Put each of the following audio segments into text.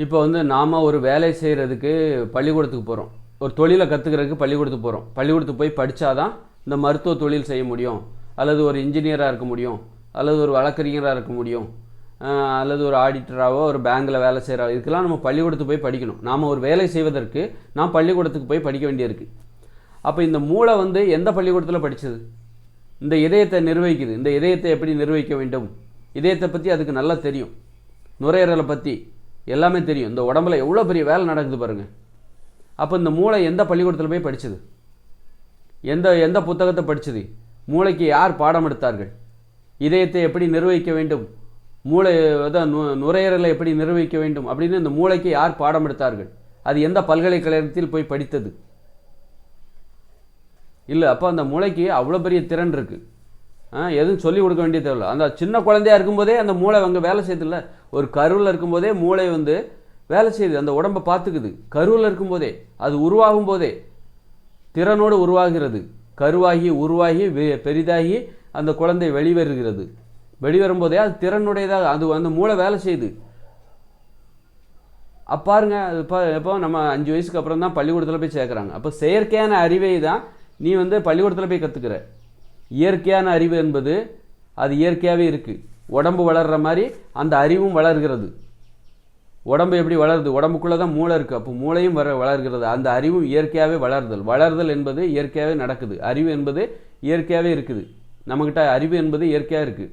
இப்போ வந்து நாம் ஒரு வேலை செய்கிறதுக்கு பள்ளிக்கூடத்துக்கு போகிறோம் ஒரு தொழிலை கற்றுக்கிறதுக்கு பள்ளிக்கூடத்துக்கு போகிறோம் பள்ளிக்கூடத்துக்கு போய் படித்தாதான் இந்த மருத்துவ தொழில் செய்ய முடியும். அல்லது ஒரு இன்ஜினியராக இருக்க முடியும். அல்லது ஒரு வழக்கறிஞராக இருக்க முடியும். அல்லது ஒரு ஆடிட்டராகவோ ஒரு பேங்கில் வேலை செய்கிறா இதுக்கெல்லாம் நம்ம பள்ளிக்கூடத்துக்கு போய் படிக்கணும். நாம் ஒரு வேலை செய்வதற்கு நாம் பள்ளிக்கூடத்துக்கு போய் படிக்க வேண்டியிருக்கு. அப்போ இந்த மூளை வந்து எந்த பள்ளிக்கூடத்தில் படித்தது இந்த இதயத்தை நிர்வகிக்குது. இந்த இதயத்தை எப்படி நிர்வகிக்க வேண்டும்? இதயத்தை பற்றி அதுக்கு நல்லா தெரியும். நுரையீரலை பற்றி எல்லாமே தெரியும். இந்த உடம்புல எவ்வளோ பெரிய வேலை நடக்குது பாருங்கள் அப்போ இந்த மூளை எந்த பள்ளிக்கூடத்தில் போய் படித்தது எந்த எந்த புத்தகத்தை படித்தது மூளைக்கு யார் பாடம் எடுத்தார்கள்? இதயத்தை எப்படி நிர்வகிக்க வேண்டும்? மூளை அதான் நு- நுரையீரலை எப்படி நிர்வகிக்க வேண்டும்? அப்படின்னு இந்த மூளைக்கு யார் பாடம் எடுத்தார்கள்? அது எந்த பல்கலைக்கழகத்தில் போய் படித்தது? இல்லை அப்போ அந்த மூளைக்கு அவ்வளோ பெரிய திறன் இருக்குது எதுவும் சொல்லி கொடுக்க வேண்டிய தேவையில்ல. அந்த சின்ன குழந்தையா இருக்கும்போதே அந்த மூளை அங்கே வேலை செய்யுதுல்ல. ஒரு கருவில் இருக்கும்போதே மூளை வந்து வேலை செய்யுது. அந்த உடம்பை பார்த்துக்குது. கருவில் இருக்கும்போதே அது உருவாகும் போதே திறனோடு உருவாகிறது. கருவாகி உருவாகி வெ- பெரிதாகி அந்த குழந்தை வெளிவருகிறது. வெளிவரும்போதே அது திறனுடையதாக அது அந்த மூளை வேலை செய்யுது. அப்பாருங்க அது இப்போ இப்போ நம்ம அஞ்சு வயசுக்கு அப்புறம் தான் பள்ளிக்கூடத்தில் போய் சேர்க்குறாங்க. அப்போ செயற்கையான அறிவை தான் நீ வந்து பள்ளிக்கூடத்தில் போய் கற்றுக்கிற இயற்கையான அறிவு என்பது அது இயற்கையாகவே இருக்குது உடம்பு வளர்ற மாதிரி அந்த அறிவும் வளர்கிறது. உடம்பு எப்படி வளருது? உடம்புக்குள்ளே தான் மூளை இருக்குது அப்போ மூளையும் வர வளர்கிறது. அந்த அறிவும் இயற்கையாகவே வளருதல். வளருதல் என்பது இயற்கையாகவே நடக்குது. அறிவு என்பது இயற்கையாகவே இருக்குது. நம்மக்கிட்ட அறிவு என்பது இயற்கையாக இருக்குது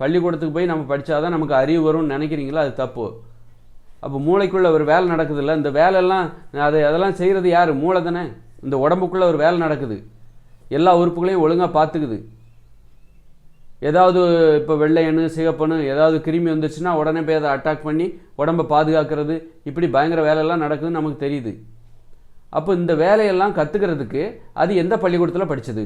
பள்ளிக்கூடத்துக்கு போய் நம்ம படித்தாதான் நமக்கு அறிவு வரும்னு நினைக்கிறீங்களா? அது தப்பு. அப்போ மூளைக்குள்ளே ஒரு வேலை நடக்குதுல்ல? இந்த வேலையெல்லாம் அதை அதெல்லாம் செய்கிறது யார்? மூளை தானே இந்த உடம்புக்குள்ளே ஒரு வேலை நடக்குது. எல்லா உறுப்புகளையும் ஒழுங்காக பார்த்துக்குது. ஏதாவது இப்போ வெள்ளையணு சிகப்பணு ஏதாவது கிருமி வந்துச்சுன்னா உடனே போய் அதை அட்டாக் பண்ணி உடம்பை பாதுகாக்கிறது. இப்படி பயங்கர வேலையெல்லாம் நடக்குதுன்னு நமக்கு தெரியுது. அப்போ இந்த வேலையெல்லாம் கற்றுக்கிறதுக்கு அது எந்த பள்ளிக்கூடத்தில் படித்தது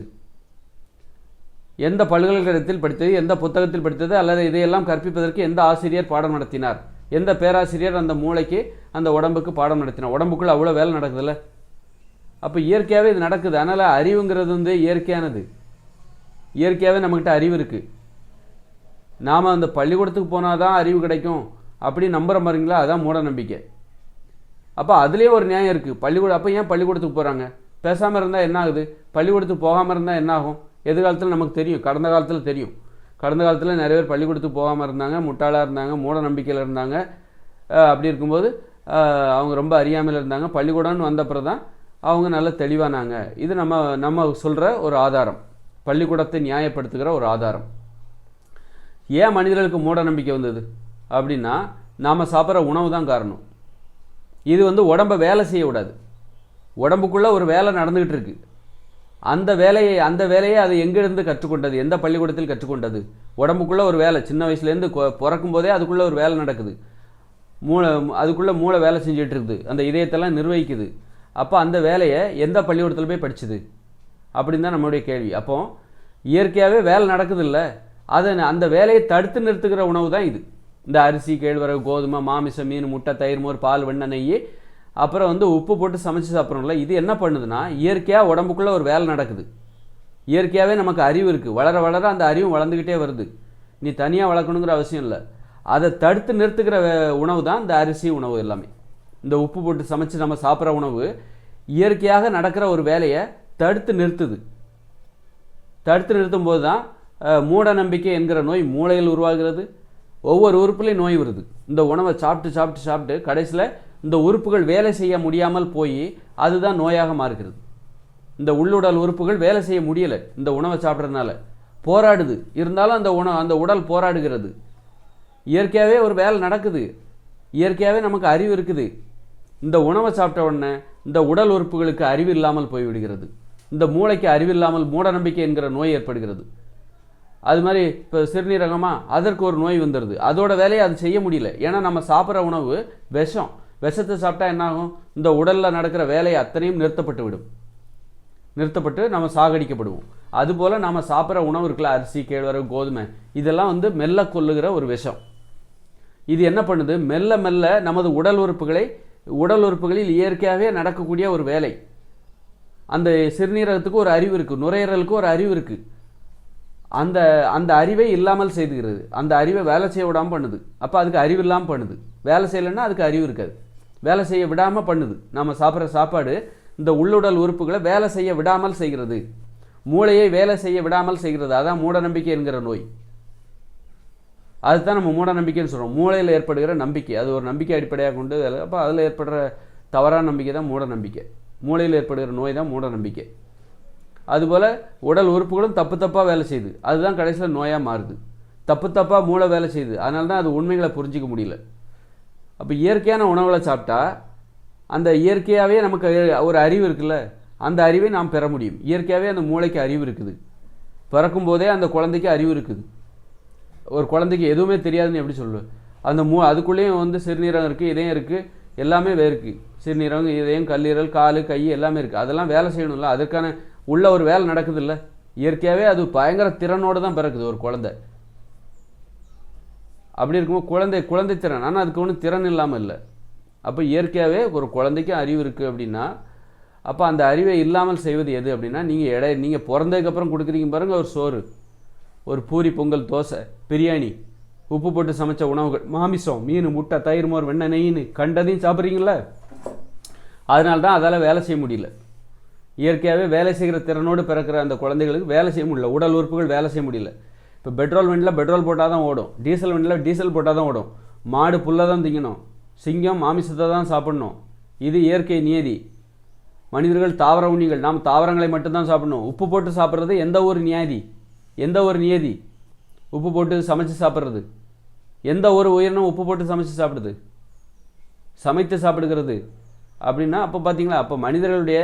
எந்த பல்கலைக்கழகத்தில் படித்தது எந்த புத்தகத்தில் படித்தது அல்லது இதையெல்லாம் கற்பிப்பதற்கு எந்த ஆசிரியர் பாடம் நடத்தினார்? எந்த பேராசிரியர் அந்த மூளைக்கு அந்த உடம்புக்கு பாடம் நடத்தினார்? உடம்புக்குள்ள அவ்வளோ வேலை நடக்குதுல்ல? அப்போ இயற்கையாகவே இது நடக்குது. அதனால் அறிவுங்கிறது வந்து இயற்கையானது. இயற்கையாகவே நம்மக்கிட்ட அறிவு இருக்குது நாம் அந்த பள்ளிக்கூடத்துக்கு போனால் தான் அறிவு கிடைக்கும். அப்படி நம்புகிற மாதிரிங்களா? அதான் மூட நம்பிக்கை. அப்போ அதுலேயே ஒரு நியாயம் இருக்குது பள்ளிக்கூடம் அப்போ ஏன் பள்ளிக்கூடத்துக்கு போகிறாங்க பேசாமல் இருந்தால் என்ன ஆகுது? பள்ளிக்கூடத்துக்கு போகாமல் இருந்தால் என்ன ஆகும்? எதிர்காலத்தில் நமக்கு தெரியும். கடந்த காலத்தில் தெரியும். கடந்த காலத்தில் நிறைய பேர் பள்ளிக்கூடத்துக்கு போகாமல் இருந்தாங்க முட்டாளாக இருந்தாங்க மூட நம்பிக்கையில் இருந்தாங்க. அப்படி இருக்கும்போது அவங்க ரொம்ப அறியாமல் இருந்தாங்க. பள்ளிக்கூடம்னு வந்தப்புறம் தான் அவங்க நல்ல தெளிவானாங்க. இது நம்ம நம்ம சொல்கிற ஒரு ஆதாரம். பள்ளிக்கூடத்தை நியாயப்படுத்துகிற ஒரு ஆதாரம். ஏன் மனிதர்களுக்கு மூட நம்பிக்கை வந்தது? அப்படின்னா நாம் சாப்பிட்ற உணவு தான் காரணம். இது வந்து உடம்பை வேலை செய்ய விடாது. உடம்புக்குள்ளே ஒரு வேலை நடந்துக்கிட்டு இருக்கு. அந்த வேலையை அந்த வேலையை அது எங்கிருந்து கற்றுக்கொண்டது? எந்த பள்ளிக்கூடத்தில் கற்றுக்கொண்டது? உடம்புக்குள்ளே ஒரு வேலை. சின்ன வயசுலேருந்து பிறக்கும் போதே அதுக்குள்ளே ஒரு வேலை நடக்குது. மூளை அதுக்குள்ளே மூளை வேலை செஞ்சுட்டு இருக்குது. அந்த இதயத்தெல்லாம் நிர்வகிக்குது. அப்போ அந்த வேலையை எந்த பள்ளிக்கூடத்தில் போய் படிச்சுது? அப்படின்னு தான் நம்மளுடைய கேள்வி. அப்போ இயற்கையாகவே வேலை நடக்குது இல்லை அதை அந்த வேலையை தடுத்து நிறுத்துகிற உணவு தான் இது. இந்த அரிசி கேழ்வரகு கோதுமை மாமிசம் மீன் முட்டை தயிர் மோர் பால் வெண்ணெய் நெய் அப்புறம் வந்து உப்பு போட்டு சமைச்சு சாப்பிட்றோம்ல இது என்ன பண்ணுதுன்னா இயற்கையாக உடம்புக்குள்ளே ஒரு வேலை நடக்குது. இயற்கையாகவே நமக்கு அறிவு இருக்குது வளர வளர அந்த அறிவும் வளர்ந்துக்கிட்டே வருது. நீ தனியாக வளர்க்கணுங்கிற அவசியம் இல்லை. அதை தடுத்து நிறுத்துக்கிற உணவு தான் இந்த அரிசி உணவு எல்லாமே. இந்த உப்பு போட்டு சமைச்சு நம்ம சாப்பிட்ற உணவு இயற்கையாக நடக்கிற ஒரு வேலையை தடுத்து நிறுத்துது. தடுத்து நிறுத்தும் போது தான் மூட நம்பிக்கை என்கிற நோய் மூளையில் உருவாகிறது. ஒவ்வொரு உறுப்புலையும் நோய் வருது. இந்த உணவை சாப்பிட்டு சாப்பிட்டு சாப்பிட்டு கடைசியில் இந்த உறுப்புகள் வேலை செய்ய முடியாமல் போய் அதுதான் நோயாக மாறுகிறது. இந்த உள்ளுடல் உறுப்புகள் வேலை செய்ய முடியலை இந்த உணவை சாப்பிட்றதுனால. போராடுது. இருந்தாலும் அந்த உணவு அந்த உடல் போராடுகிறது. இயற்கையாகவே ஒரு வேலை நடக்குது. இயற்கையாகவே நமக்கு அறிவு இருக்குது. இந்த உணவை சாப்பிட்ட உடனே இந்த உடல் உறுப்புகளுக்கு அறிவு இல்லாமல் போய்விடுகிறது. இந்த மூளைக்கு அறிவு இல்லாமல் மூட நம்பிக்கை என்கிற நோய் ஏற்படுகிறது. அது மாதிரி இப்போ சிறுநீரகமாக அதற்கு ஒரு நோய் வந்துடுது. அதோட வேலையை அது செய்ய முடியல. ஏன்னா நம்ம சாப்பிட்ற உணவு விஷம். விஷத்தை சாப்பிட்டா என்னாகும்? இந்த உடலில் நடக்கிற வேலையை அத்தனையும் நிறுத்தப்பட்டு விடும். நிறுத்தப்பட்டு நம்ம சாகடிக்கப்படுவோம். அதுபோல் நம்ம சாப்பிட்ற உணவு இருக்குல்ல அரிசி கேழ்வரகு கோதுமை இதெல்லாம் வந்து மெல்ல கொல்லுகிற ஒரு விஷம். இது என்ன பண்ணுது? மெல்ல மெல்ல நமது உடல் உறுப்புகளை உடல் உறுப்புகளில் இயற்கையாகவே நடக்கக்கூடிய ஒரு வேலை. அந்த சிறுநீரகத்துக்கு ஒரு அறிவு இருக்குது நுரையீரலுக்கு ஒரு அறிவு இருக்குது அந்த அந்த அறிவை இல்லாமல் செய்துகிறது. அந்த அறிவை வேலை செய்ய விடாமல் பண்ணுது. அப்போ அதுக்கு அறிவு இல்லாமல் பண்ணுது. வேலை செய்யலைன்னா அதுக்கு அறிவு இருக்காது. வேலை செய்ய விடாமல் பண்ணுது. நம்ம சாப்பிட்ற சாப்பாடு இந்த உள்ளுடல் உறுப்புகளை வேலை செய்ய விடாமல் செய்கிறது. மூளையை வேலை செய்ய விடாமல் செய்கிறது. அதான் மூடநம்பிக்கை என்கிற நோய். அதுதான் நம்ம மூட நம்பிக்கைன்னு சொல்கிறோம் மூளையில் ஏற்படுகிற நம்பிக்கை. அது ஒரு நம்பிக்கை அடிப்படையாக கொண்டு அப்போ அதில் ஏற்படுற தவறான நம்பிக்கை தான் மூட நம்பிக்கை. மூளையில் ஏற்படுகிற நோய் தான் மூட நம்பிக்கை. அதுபோல் உடல் உறுப்புகளும் தப்பு தப்பாக வேலை செய்யுது. அதுதான் கடைசியில் நோயாக மாறுது. தப்பு தப்பாக மூளை வேலை செய்யுது. அதனால தான் அது உண்மைகளை புரிஞ்சிக்க முடியல. அப்போ இயற்கையான உணவுகளை சாப்பிட்டா அந்த இயற்கையாகவே நமக்கு ஒரு அறிவு இருக்குல்ல? அந்த அறிவை நாம் பெற முடியும். இயற்கையாகவே அந்த மூளைக்கு அறிவு இருக்குது. பிறக்கும் போதே அந்த குழந்தைக்கு அறிவு இருக்குது. ஒரு குழந்தைக்கு எதுவுமே தெரியாதுன்னு எப்படி சொல்லுவேன் அந்த மூ அதுக்குள்ளேயும் வந்து சிறுநீரகம் இருக்குது இதயம் இருக்குது எல்லாமே இருக்குது சிறுநீரகம் இதயம் கல்லீரல் கால் கை எல்லாமே இருக்குது அதெல்லாம் வேலை செய்யணும்ல. அதுக்கான உள்ள ஒரு வேலை நடக்குது இல்லை இயற்கையாகவே அது பயங்கர திறனோடு தான் பிறக்குது ஒரு குழந்தை. அப்படி இருக்கும்போது குழந்தை குழந்தை திறன். ஆனால் அதுக்கு ஒன்றும் திறன் இல்லாமல் இல்லை. அப்போ இயற்கையாகவே ஒரு குழந்தைக்கும் அறிவு இருக்குது அப்படின்னா அப்போ அந்த அறிவை இல்லாமல் செய்வது எது அப்படின்னா நீங்கள் எடை நீங்கள் பிறந்ததுக்கப்புறம் கொடுக்குறீங்க பாருங்கள் ஒரு சோறு. ஒரு பூரி பொங்கல் தோசை பிரியாணி உப்பு போட்டு சமைச்ச உணவுகள் மாமிசம் மீன் முட்டை தயிர் மோர் வெண்ணெய் நெய்ன்னு கண்டதையும் சாப்பிட்றீங்களா அதனால தான் அதால் வேலை செய்ய முடியல. இயற்கையாகவே வேலை செய்கிற திறனோடு பிறக்கிற அந்த குழந்தைகளுக்கு வேலை செய்ய முடியல. உடல் உறுப்புகள் வேலை செய்ய முடியல. இப்போ பெட்ரோல் வண்டியில் பெட்ரோல் போட்டால் தான் ஓடும். டீசல் வண்டியில் டீசல் போட்டால் தான் ஓடும். மாடு புல்லை தான் திங்கணும். சிங்கம் மாமிசத்தை தான் சாப்பிடணும். இது இயற்கை நியதி. மனிதர்கள் தாவர உண்ணிகள். நாம் தாவரங்களை மட்டும்தான் சாப்பிடணும். உப்பு போட்டு சாப்பிட்றது எந்த ஒரு நியாதி. எந்த ஒரு நியதி? உப்பு போட்டு சமைச்சு சாப்பிட்றது. எந்த ஒரு உயிரினம் உப்பு போட்டு சமைச்சு சாப்பிடுது? சமைத்து சாப்பிடுகிறது. அப்படின்னா அப்போ பார்த்தீங்களா அப்போ மனிதர்களுடைய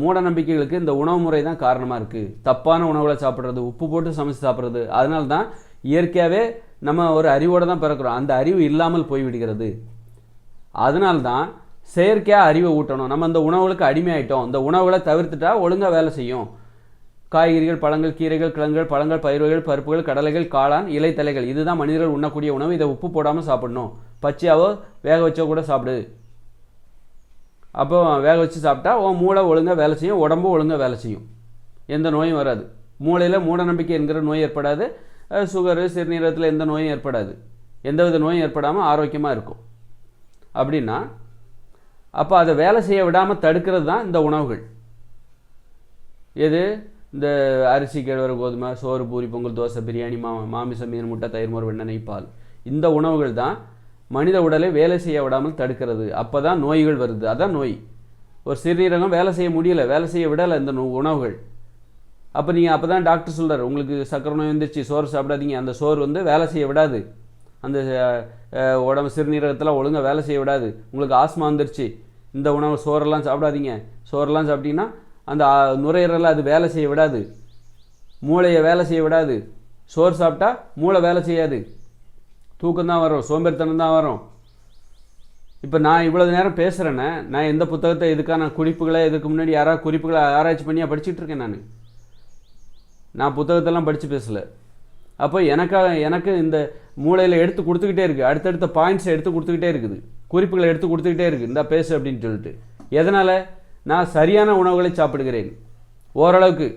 மூட நம்பிக்கைகளுக்கு இந்த உணவு முறை தான் காரணமாக இருக்குது தப்பான உணவுகளை சாப்பிட்றது உப்பு போட்டு சமைச்சு சாப்பிட்றது. அதனால தான் இயற்கையாகவே நம்ம ஒரு அறிவோடு தான் பிறக்கிறோம். அந்த அறிவு இல்லாமல் போய்விடுகிறது அதனால்தான் செயற்கையாக அறிவை ஊட்டணும். நம்ம இந்த உணவுகளுக்கு அடிமையாயிட்டோம். இந்த உணவுகளை தவிர்த்துட்டா ஒழுங்காக வேலை செய்யும். காய்கறிகள் பழங்கள் கீரைகள் கிழங்குகள் பழங்கள் பயிர்கள் பருப்புகள் கடலைகள் காளான் இலைத்தலைகள். இதுதான் மனிதர்கள் உண்ணக்கூடிய உணவு. இதை உப்பு போடாமல் சாப்பிடணும். பச்சையாவோ வேக வச்சோ கூட சாப்பிடு. அப்போ வேக வச்சு சாப்பிட்டா உன் மூளை ஒழுங்காக வேலை செய்யும் உடம்பு ஒழுங்காக வேலை செய்யும். எந்த நோயும் வராது. மூளையில் மூடநம்பிக்கை என்கிற நோய் ஏற்படாது. சுகரு சிறுநீரகத்தில் எந்த நோயும் ஏற்படாது. எந்தவித நோயும் ஏற்படாமல் ஆரோக்கியமாக இருக்கும். அப்படின்னா அப்போ அதை வேலை செய்ய விடாமல் தடுக்கிறது தான் இந்த உணவுகள். எது? இந்த அரிசி கேழ்வரகு கோதுமை சோறு பூரி பொங்கல் தோசை பிரியாணி மா மாமிசம் மீன் முட்டை தயிர் மோர் வெண்ணெய் நெய், பால். இந்த உணவுகள் தான் மனித உடலை வேலை செய்ய விடாமல் தடுக்கிறது. அப்போ தான் நோய்கள் வருது. அதான் நோய். ஒரு சிறுநீரகம் வேலை செய்ய முடியல வேலை செய்ய விடலை இந்த நு- உணவுகள். அப்போ நீங்கள் அப்போ தான் டாக்டர் சொல்கிறார் உங்களுக்கு சக்கரை நோய் வந்துருச்சு சோறு சாப்பிடாதீங்க. அந்த சோறு வந்து வேலை செய்ய விடாது. அந்த உடம்பு சிறுநீரகத்தில் ஒழுங்காக வேலை செய்ய விடாது. உங்களுக்கு ஆஸ்மா வந்துருச்சு. இந்த உணவு சோறெல்லாம் சாப்பிடாதீங்க. சோறெல்லாம் சாப்பிட்டீங்கன்னா அந்த நுரையீரலை அது வேலை செய்ய விடாது. மூளையை வேலை செய்ய விடாது. சோறு சாப்பிட்டா மூளை வேலை செய்யாது. தூக்கம் தான் வரும் சோம்பேறித்தனம் தான் வரும். இப்போ நான் இவ்வளோ நேரம் பேசுகிறேன்னே நான் எந்த புத்தகத்தை இதுக்கான குறிப்புகளை இதுக்கு முன்னாடி யாராவது குறிப்புகளை ஆராய்ச்சி பண்ணியா படிச்சிட்டு இருக்கேன் நான். நான் புத்தகத்தெல்லாம் படித்து பேசலை. அப்போ எனக்காக எனக்கு இந்த மூளையில் எடுத்து கொடுத்துக்கிட்டே இருக்குது அடுத்தடுத்த பாயிண்ட்ஸை எடுத்து கொடுத்துக்கிட்டே இருக்குது. குறிப்புகளை எடுத்து கொடுத்துக்கிட்டே இருக்குது இந்த பேசு அப்படின்னு சொல்லிட்டு. எதனால்? நான் சரியான உணவுகளை சாப்பிடுகிறேன். ஓரளவுக்கு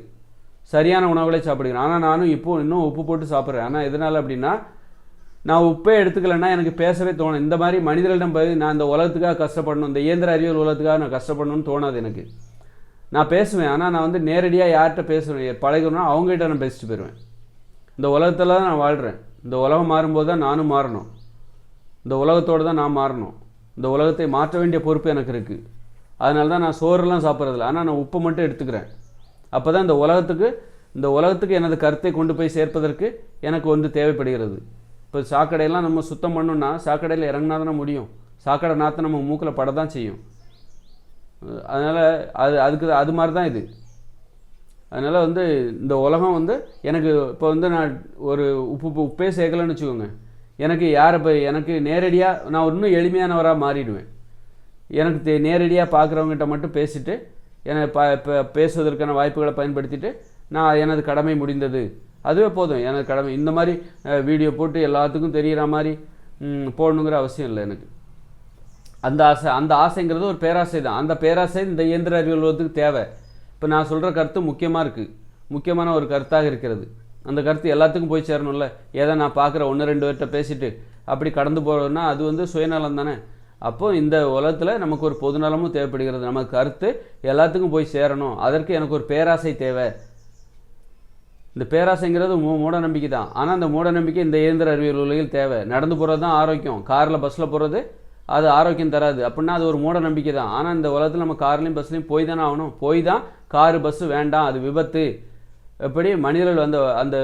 சரியான உணவுகளை சாப்பிடுகிறேன். ஆனால் நானும் இப்போது இன்னும் உப்பு போட்டு சாப்பிட்றேன். ஆனால் எதனால் அப்படின்னா நான் உப்பே எடுத்துக்கலைன்னா எனக்கு பேசவே தோணும் இந்த மாதிரி மனிதர்களிடம் போய் நான் இந்த உலகத்துக்காக கஷ்டப்படணும் இந்த இயந்திர அறிவியல் உலகத்துக்காக நான் கஷ்டப்படணும்னு தோணாது எனக்கு. நான் பேசுவேன். ஆனால் நான் வந்து நேரடியாக யார்கிட்ட பேசுவேன்? பழகணும்னா அவங்ககிட்ட நான் பேசிட்டு போயிடுவேன் இந்த உலகத்தில் தான் நான் வாழ்கிறேன் இந்த உலகம் மாறும்போது தான் நானும் மாறணும். இந்த உலகத்தோடு தான் நான் மாறணும். இந்த உலகத்தை மாற்ற வேண்டிய பொறுப்பு எனக்கு இருக்குது அதனால தான் நான் சோறுலாம் சாப்பிட்றதில்ல. ஆனால் நான் உப்பு மட்டும் எடுத்துக்கிறேன். அப்போ தான் இந்த உலகத்துக்கு இந்த உலகத்துக்கு எனது கருத்தை கொண்டு போய் சேர்ப்பதற்கு எனக்கு வந்து தேவைப்படுகிறது. இப்போ சாக்கடையெல்லாம் நம்ம சுத்தம் பண்ணோம்னா சாக்கடையில் இறங்கினா தானே முடியும். சாக்கடை நாற்று நம்ம மூக்கில் பட தான் செய்யும். அதனால் அது அதுக்கு அது மாதிரி தான் இது. அதனால் வந்து இந்த உலகம் வந்து எனக்கு இப்போ வந்து நான் ஒரு உப்பு உப்பே சேர்க்கலன்னு வச்சுக்கோங்க. எனக்கு யாரை இப்போ எனக்கு நேரடியாக நான் இன்னும் எளிமையானவராக மாறிடுவேன். எனக்கு தே நேரடியாக பார்க்குறவங்ககிட்ட மட்டும் பேசிட்டு என ப பேசுவதற்கான வாய்ப்புகளை பயன்படுத்திட்டு நான் எனது கடமை முடிந்தது. அதுவே போதும். எனது கடமை இந்த மாதிரி வீடியோ போட்டு எல்லாத்துக்கும் தெரிகிற மாதிரி போடணுங்கிற அவசியம் இல்லை எனக்கு. அந்த ஆசை அந்த ஆசைங்கிறது ஒரு பேராசை தான். அந்த பேராசை இந்த இயந்திர அறிவியல் தேவை. இப்போ நான் சொல்கிற கருத்து முக்கியமாக இருக்குது முக்கியமான ஒரு கருத்தாக இருக்கிறது. அந்த கருத்து எல்லாத்துக்கும் போய் சேரணும்ல. ஏதோ நான் பார்க்குற ஒன்று ரெண்டு பேர்கிட்ட பேசிட்டு அப்படி கடந்து போகிறதுனா அது வந்து சுயநலம் தானே. அப்போது இந்த உலகத்தில் நமக்கு ஒரு பொதுநலமும் தேவைப்படுகிறது. நம்ம கருத்து எல்லாத்துக்கும் போய் சேரணும். அதற்கு எனக்கு ஒரு பேராசை தேவை. இந்த பேராசைங்கிறது மூ மூட நம்பிக்கை தான். ஆனால் அந்த மூட நம்பிக்கை இந்த இயந்திர அறிவியல் உலகில் தேவை. நடந்து போகிறது தான் ஆரோக்கியம். காரில் பஸ்ஸில் போகிறது அது ஆரோக்கியம் தராது. அப்படின்னா அது ஒரு மூட நம்பிக்கை தான். ஆனால் இந்த உலகத்தில் நம்ம கார்லேயும் பஸ்லேயும் போய் தானே ஆகணும். போய் தான் காரு பஸ்ஸு வேண்டாம். அது விபத்து. எப்படி? மனிதர்கள் அந்த அந்த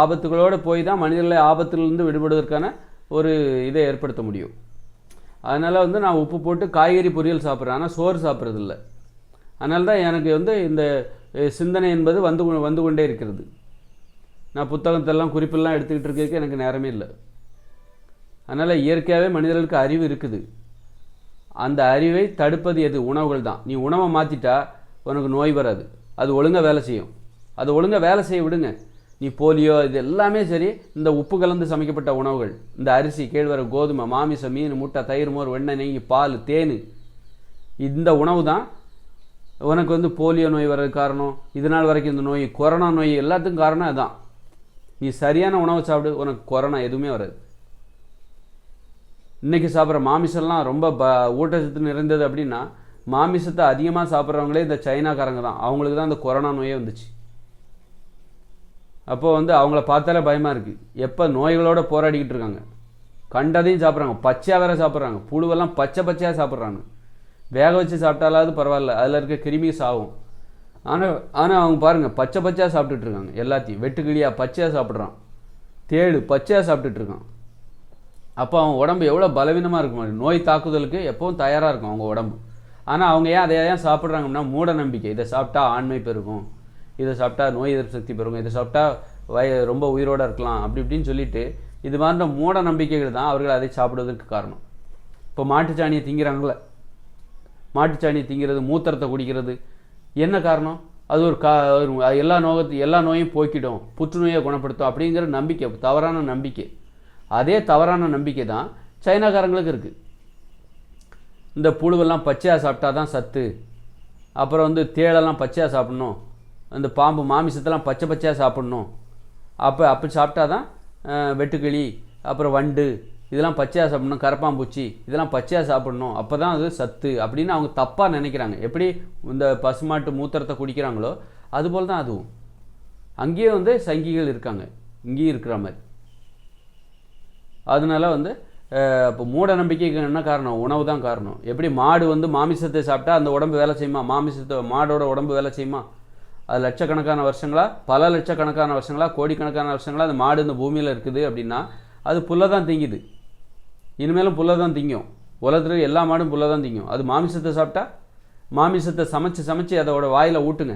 ஆபத்துகளோடு போய் தான் மனிதர்களை ஆபத்திலிருந்து விடுபடுவதற்கான ஒரு இதை ஏற்படுத்த முடியும். அதனால் வந்து நான் உப்பு போட்டு காய்கறி பொரியல் சாப்பிட்றேன். ஆனால் சோறு சாப்பிட்றதில்ல. அதனால தான் எனக்கு வந்து இந்த சிந்தனை என்பது வந்து வந்து கொண்டே இருக்கிறது. நான் புத்தகத்தெல்லாம் குறிப்பெல்லாம் எடுத்துக்கிட்டு இருக்கிறதுக்கு எனக்கு நேரமே இல்லை. அதனால் இயற்கையாகவே மனிதர்களுக்கு அறிவு இருக்குது. அந்த அறிவை தடுப்பது எது? உணவுகள் தான். நீ உணவை மாற்றிட்டா உனக்கு நோய் வராது. அது ஒழுங்காக வேலை செய்யும். அது ஒழுங்காக வேலை செய்ய விடுங்க. நீ போலியோ இது எல்லாமே சரி. இந்த உப்பு கலந்து சமைக்கப்பட்ட உணவுகள் இந்த அரிசி கேழ்வரகு கோதுமை மாமிசம் மீன் முட்டை தயிர் மோர் வெண்ணெய் நெய் பால் தேன் இந்த உணவு தான் உனக்கு வந்து போலியோ நோய் வர்றதுக்கு காரணம். இதனால் வரைக்கும் இந்த நோய் கொரோனா நோய் எல்லாத்துக்கும் காரணம் அதான். நீ சரியான உணவை சாப்பிடு உனக்கு கொரோனா எதுவுமே வராது. இன்றைக்கி சாப்பிட்ற மாமிசம்லாம் ரொம்ப ப ஊட்டச்சத்து நிறைந்தது அப்படின்னா மாமிசத்தை அதிகமாக சாப்பிட்றவங்களே இந்த சைனாக்காரங்க தான். அவங்களுக்கு தான் இந்த கொரோனா நோயே வந்துச்சு. அப்போது வந்து அவங்கள பார்த்தாலே பயமாக இருக்குது எப்போ நோய்களோடு போராடிக்கிட்டு இருக்காங்க. கண்டதையும் சாப்பிட்றாங்க. பச்சையாக வேற சாப்பிட்றாங்க. புழுவெல்லாம் பச்சை பச்சையாக சாப்பிட்றாங்க. வேக வச்சு சாப்பிட்டாலாவது பரவாயில்ல. அதில் இருக்க கிருமி சாகும் ஆனால் ஆனால் அவங்க பாருங்கள் பச்சை பச்சையாக சாப்பிட்டுட்டு இருக்காங்க. எல்லாத்தையும். வெட்டுக்கிளியாக பச்சையாக சாப்பிட்றான். தேடு பச்சையாக சாப்பிட்டுட்ருக்கான் அப்போ அவன் உடம்பு எவ்வளோ பலவீனமாக இருக்கும் நோய் தாக்குதலுக்கு எப்பவும் தயாராக இருக்கும் அவங்க உடம்பு. ஆனால் அவங்க ஏன் அதை ஏன் சாப்பிட்றாங்கன்னா மூட நம்பிக்கை. இதை சாப்பிட்டா ஆண்மை பெருகும். இதை சாப்பிட்டா நோய் எதிர்ப்பு சக்தி பெறுங்க இதை சாப்பிட்டா வய ரொம்ப உயிரோட இருக்கலாம். அப்படி இப்படின்னு சொல்லிட்டு இது மாதிரி மூட நம்பிக்கைகள் தான் அவர்கள் அதை சாப்பிடுவதற்கு காரணம். இப்போ மாட்டுச்சாணியை திங்கிறாங்களே மாட்டுச்சாணியை திங்கிறது மூத்திரத்தை குடிக்கிறது. என்ன காரணம்? அது ஒரு கா ஒரு எல்லா நோகத்து எல்லா நோயும் போக்கிடும். புற்றுநோயை குணப்படுத்தும் அப்படிங்கிற நம்பிக்கை தவறான நம்பிக்கை. அதே தவறான நம்பிக்கை தான் சைனாக்காரங்களுக்கு இருக்குது இந்த புழுவெல்லாம் பச்சையாக சாப்பிட்டா தான் சத்து. அப்புறம் வந்து தேளெல்லாம் பச்சையாக சாப்பிட்ணும். அந்த பாம்பு மாமிசத்தெல்லாம் பச்சை பச்சையாக சாப்பிடணும். அப்போ அப்படி சாப்பிட்டா தான் வெட்டுக்கிளி அப்புறம் வண்டு இதெல்லாம் பச்சையாக சாப்பிடணும் கரப்பாம்பூச்சி இதெல்லாம் பச்சையாக சாப்பிடணும். அப்போ தான் அது சத்து அப்படின்னு அவங்க தப்பாக நினைக்கிறாங்க. எப்படி இந்த பசுமாட்டு மூத்திரத்தை குடிக்கிறாங்களோ அதுபோல் தான் அதுவும். அங்கேயே வந்து சங்கிகள் இருக்காங்க. இங்கேயும் இருக்கிற மாதிரி. அதனால வந்து இப்போ மூட நம்பிக்கைக்கு என்ன காரணம்? உணவு தான் காரணம். எப்படி மாடு வந்து மாமிசத்தை சாப்பிட்டா அந்த உடம்பு வேலை செய்யுமா? மாமிசத்தை மாடோட உடம்பு வேலை செய்யுமா? அது லட்சக்கணக்கான வருஷங்களா? பல லட்சக்கணக்கான வருஷங்களா? கோடிக்கணக்கான வருஷங்களா? அந்த மாடு இந்த பூமியில் இருக்குது அப்படின்னா அது புல்லை தான் திங்குது. இனிமேலும் புல்லை தான் திங்கும். உலகத்தில் எல்லா மாடும் புல்லை தான் திங்கும். அது மாமிசத்தை சாப்பிட்டா மாமிசத்தை சமைச்சு சமைச்சு அதோட வாயில் ஊட்டுங்க.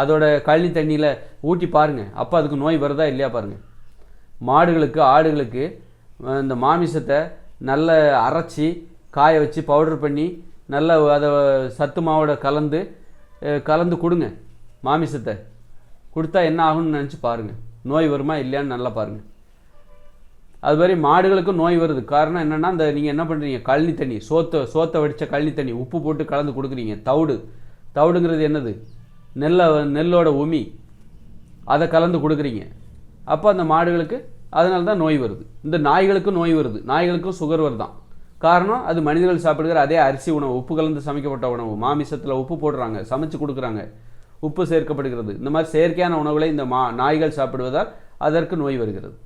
அதோட கழனி தண்ணியில் ஊட்டி பாருங்கள் அப்போ அதுக்கு நோய் வருதா இல்லையா பாருங்கள் மாடுகளுக்கு ஆடுகளுக்கு இந்த மாமிசத்தை நல்ல அரைச்சி காய வச்சு பவுடர் பண்ணி நல்ல அதை சத்து மாவோட கலந்து கலந்து கொடுங்க. மாமிசத்தை கொடுத்தா என்ன ஆகும்னு நினச்சி பாருங்கள் நோய் வருமா இல்லையான்னு நல்லா பாருங்கள் அது மாதிரி மாடுகளுக்கும் நோய் வருது. காரணம் என்னென்னா இந்த நீங்கள் என்ன பண்ணுறீங்க கழனி தண்ணி சோத்தை சோத்தை வடித்த கழனி தண்ணி உப்பு போட்டு கலந்து கொடுக்குறீங்க. தவிடு. தவிடுங்கிறது என்னது? நெல்லை நெல்லோட உமி. அதை கலந்து கொடுக்குறீங்க. அப்போ அந்த மாடுகளுக்கு அதனால தான் நோய் வருது. இந்த நாய்களுக்கும் நோய் வருது. நாய்களுக்கும் சுகர் வருதான். காரணம் அது மனிதர்கள் சாப்பிடுகிற அதே அரிசி உணவு உப்பு கலந்து சமைக்கப்பட்ட உணவு. மாமிசத்தில் உப்பு போடுறாங்க சமைச்சு கொடுக்குறாங்க. உப்பு சேர்க்கப்படுகிறது. இந்த மாதிரி செயற்கையான உணவுகளை இந்த மா நாய்கள் சாப்பிடுவதால் அதற்கு நோய் வருகிறது.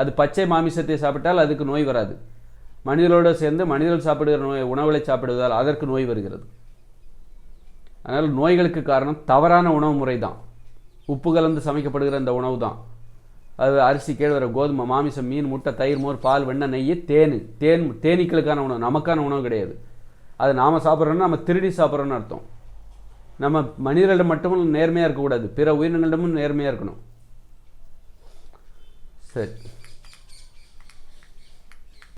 அது பச்சை மாமிசத்தை சாப்பிட்டால் அதுக்கு நோய் வராது. மனிதர்களோடு சேர்ந்து மனிதர்கள் சாப்பிடுகிற நோய் உணவுகளை சாப்பிடுவதால் அதற்கு நோய் வருகிறது. அதனால் நோய்களுக்கு காரணம் தவறான உணவு முறை தான் உப்பு கலந்து சமைக்கப்படுகிற இந்த உணவு தான் அது அரிசி கேழ்வரை கோதுமை மாமிசம் மீன் முட்டை தயிர் மோர் பால் வெண்ணெய் நெய் தேன் தேன் தேனீக்களுக்கான உணவு. நமக்கான உணவு கிடையாது. அது நாம் சாப்பிட்றோன்னா நம்ம திருடி சாப்பிட்றோன்னு அர்த்தம். நம்ம மனிதர்களிடம் மட்டும் நேர்மையாக இருக்கக்கூடாது. பிற உயிரினங்களிடமும் நேர்மையாக இருக்கணும். சரி.